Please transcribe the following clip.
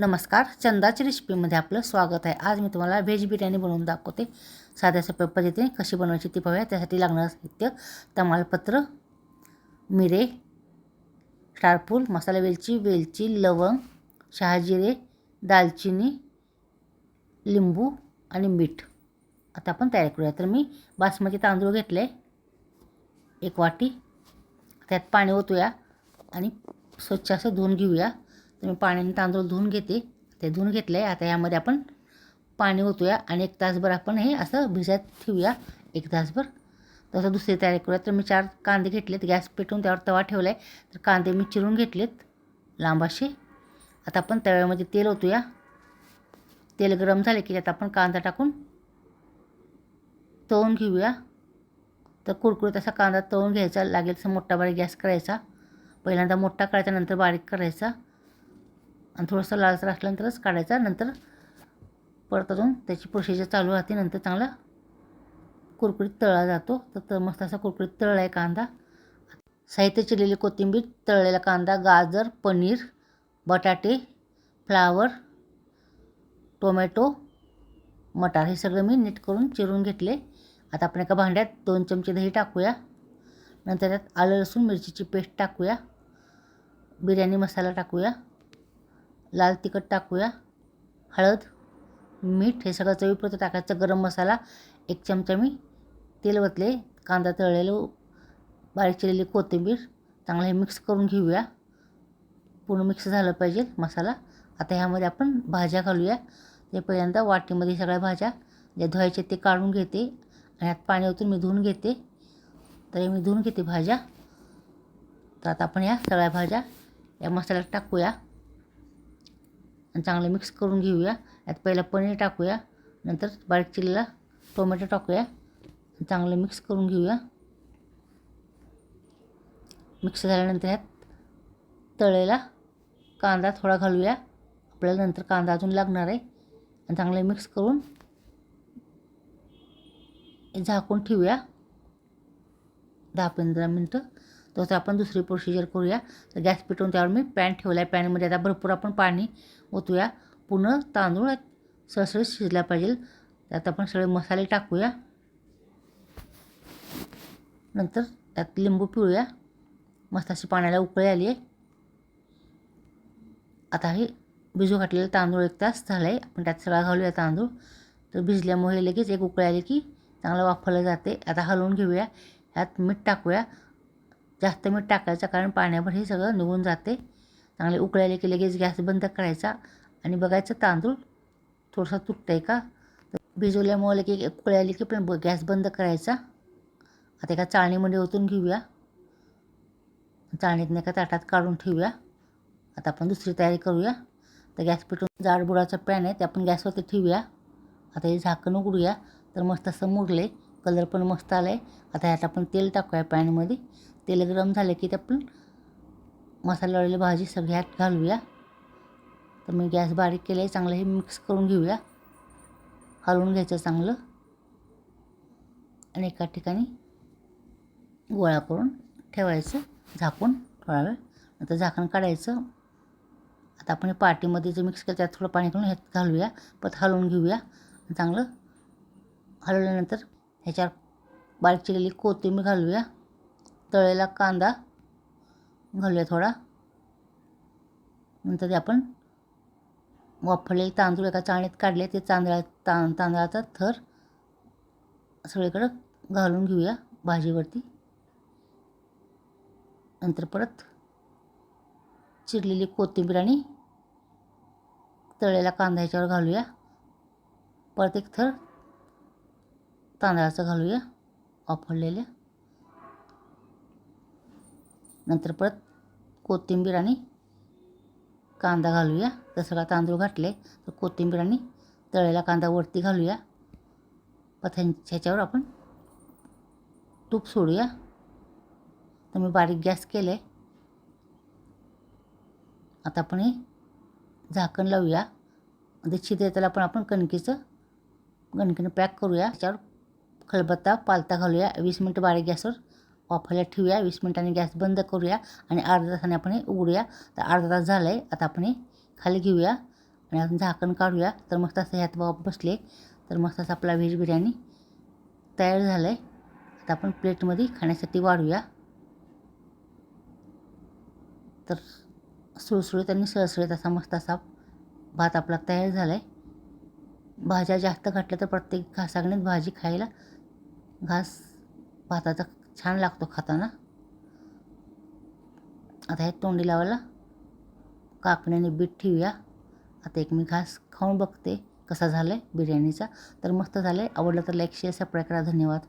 नमस्कार चंदाची रेसिपीमध्ये आपलं स्वागत आहे. आज मी तुम्हाला व्हेज बिर्याणी बनवून दाखवते. साध्या सोप्या पद्धतीने कशी बनवायची ती पाहूया. त्यासाठी लागणारं साहित्य तमालपत्र मिरे स्टारफूल मसाला वेलची वेलची लवंग शहाजिरे दालचिनी लिंबू आणि मीठ. आता आपण तयार करूया. तर मी बासमती तांदूळ घेतले एक वाटी. त्यात पाणी ओतूया आणि स्वच्छ असं धुवून घेऊया. तर मी पाण्याने तांदूळ धुवून घेते. ते धुवून घेतलं आहे आता यामध्ये आपण पाणी ओतूया आणि एक तासभर आपण हे असं भिजत ठेवूया. एक तासभर. तसं दुसरी तयारी करूया. तर मी चार कांदे घेतलेत. गॅस पेटवून त्यावर तवा ठेवला आहे तर कांदे मी चिरून घेतलेत लांबाशी. आता आपण तव्यामध्ये तेल ओतूया. तेल गरम झाले की त्यात आपण कांदा टाकून तळून घेऊया. तर कुरकुरीत असा कांदा तळून घ्यायचा. लागेल तसा मोठा बारीक गॅस करायचा. पहिल्यांदा मोठा करायचा नंतर बारीक करायचा. आणि थोडंसं लालसर असल्यानंतरच काढायचा. नंतर परत अजून त्याची प्रोसिजर चालू राहते. नंतर चांगला कुरकुरीत तळला जातो. तर त मस्त असा कुरकुरीत तळला आहे कांदा. साहित्य चिरलेली कोथिंबीर तळलेला कांदा गाजर पनीर बटाटे फ्लावर टोमॅटो मटार हे सगळं मी नीट करून चिरून घेतले. आता आपण एका भांड्यात दोन चमचे दही टाकूया. नंतर त्यात आलं लसूण मिरचीची पेस्ट टाकूया. बिर्याणी मसाला टाकूया. लाल तिखट टाकूया. हळद मीठ हे सगळं चवीपुरतं टाकायचं. गरम मसाला एक चमचा मी तेल वतले कांदा तळलेलं बारीक चिरलेली कोथिंबीर चांगलं हे मिक्स करून घेऊया. पूर्ण मिक्स झालं पाहिजे मसाला. आता ह्यामध्ये आपण भाज्या घालूया. ते पहिल्यांदा वाटीमध्ये सगळ्या भाज्या ज्या धुवायच्या ते काढून घेते. आणि ह्यात पाणी ओतून मी धुवून घेते. तर मी धुवून घेते भाज्या. तर आता आपण या सगळ्या भाज्या या मसाल्यात टाकूया. आणि चांगलं मिक्स करून घेऊया. यात पहिलं पनीर टाकूया नंतर बारीक चिरलेला टोमॅटो टाकूया. चांगलं मिक्स करून घेऊया. मिक्स झाल्यानंतर ह्यात तळेला कांदा थोडा घालूया. आपल्याला नंतर कांदा अजून लागणार आहे. आणि चांगलं मिक्स करून झाकून ठेवूया. दहा पंधरा मिनटं. तसं आपण दुसरी प्रोसिजर करूया. तर गॅस पेटवून त्यावर मी पॅन ठेवला आहे पॅनमध्ये आता भरपूर आपण पाणी ओतूया. पुन्हा तांदूळ सळसळीत शिजला पाहिजे. त्यात आपण सगळे मसाले टाकूया. नंतर त्यात लिंबू पिळूया. मस्त अशी पाण्याला उकळी आली आहे. आता हे भिजू घातलेलं तांदूळ एक तास झाला आहे आपण त्यात सगळा घालूया तांदूळ. तर भिजल्यामुळे लगेच एक उकळी आली की चांगलं वापरलं जाते. आता हलवून घेऊया. ह्यात मीठ टाकूया. जास्त मीठ टाकायचं कारण पाण्यावर हे सगळं निघून जाते. चांगले उकळायले की लगेच गॅस बंद करायचा. आणि बघायचं तांदूळ थोडंसं तुटतं आहे का? तर भिजवल्यामुळे लगे उकळायले की पण गॅस बंद करायचा. आता एका चाळणीमध्ये ओतून घेऊया. चाळणीतनं एका ताटात काढून ठेवूया. आता आपण दुसरी तयारी करूया. तर गॅस पेटून जाडबुडाचा पॅन आहे ते आपण गॅसवरती ठेवूया. आता हे झाकण उघडूया. तर मस्त असं मुरले कलर पण मस्त आला आहे आता ह्यात आपण तेल टाकूया पॅनमध्ये. तेल गरम झालं की ते आपण मसाला लावलेली भाजी सगळ्यात घालूया. तर मी गॅस बारीक केलं आहे चांगलं हे मिक्स करून घेऊया. हलवून घ्यायचं चांगलं. आणि एका ठिकाणी गोळा करून ठेवायचं झाकून थोडा वेळ. नंतर झाकण काढायचं. आता आपण पार्टीमध्ये जे मिक्स केलं त्यात थोडं पाणी घालून ह्यात घालूया. परत हलवून घेऊया. चांगलं हलवल्यानंतर ह्याच्यावर बारीक चिरलेली कोथिंबीर घालूया. तळलेला कांदा घालूया थोडा. नंतर ते आपण वापरलेले तांदूळ एका चाळणीत काढले ते तांदळा तां तांदळाचा थर सगळीकडं घालून घेऊया भाजीवरती. नंतर परत चिरलेली कोथिंबीर आणि तळलेला कांदा ह्याच्यावर घालूया. परत एक थर तांदळाचं घालूया वापरलेल्या नंतर परत कोथिंबीर आणि कांदा घालूया. तर सगळा तांदूळ घातले तर कोथिंबीर आणि तळलेला कांदा वरती घालूया. पथ्यां ह्याच्यावर आपण तूप सोडूया. तर मी बारीक गॅस केले. आता आपण हे झाकण लावूया. ते छिद्र त्याला पण आपण कणकीचं कणकीनं पॅक करूया. त्याच्यावर खलबत्ता पालता घालूया. वीस मिनटं बारीक गॅसवर वाफायला ठेवूया. वीस मिनिटांनी गॅस बंद करूया आणि अर्धा तासाने आपण उघडूया. तर अर्धा तास झाला आहे आता आपण खाली घेऊया आणि आपण झाकण काढूया. तर मस्त असं ह्यात वाफ बसले. तर मस्त असं आपला व्हेज बिर्याणी तयार झालं आहे आता आपण प्लेटमध्ये खाण्यासाठी वाढूया. तर सुळसुळीत आणि सळसळीत असा मस्त असा भात आपला तयार झाला आहे भाज्या जास्त घातल्या तर प्रत्येक घासागणीत भाजी खायला घास भाताचा छान लागतो खाताना. आता हे तोंडी लावायला काकण्याने बीट ठेवूया. आता एक मी घास खाऊन बघते कसा झाला आहे बिर्याणीचा. तर मस्त झालं आहे आवडलं तर लाईक शेअर सबस्क्राईब करा. धन्यवाद.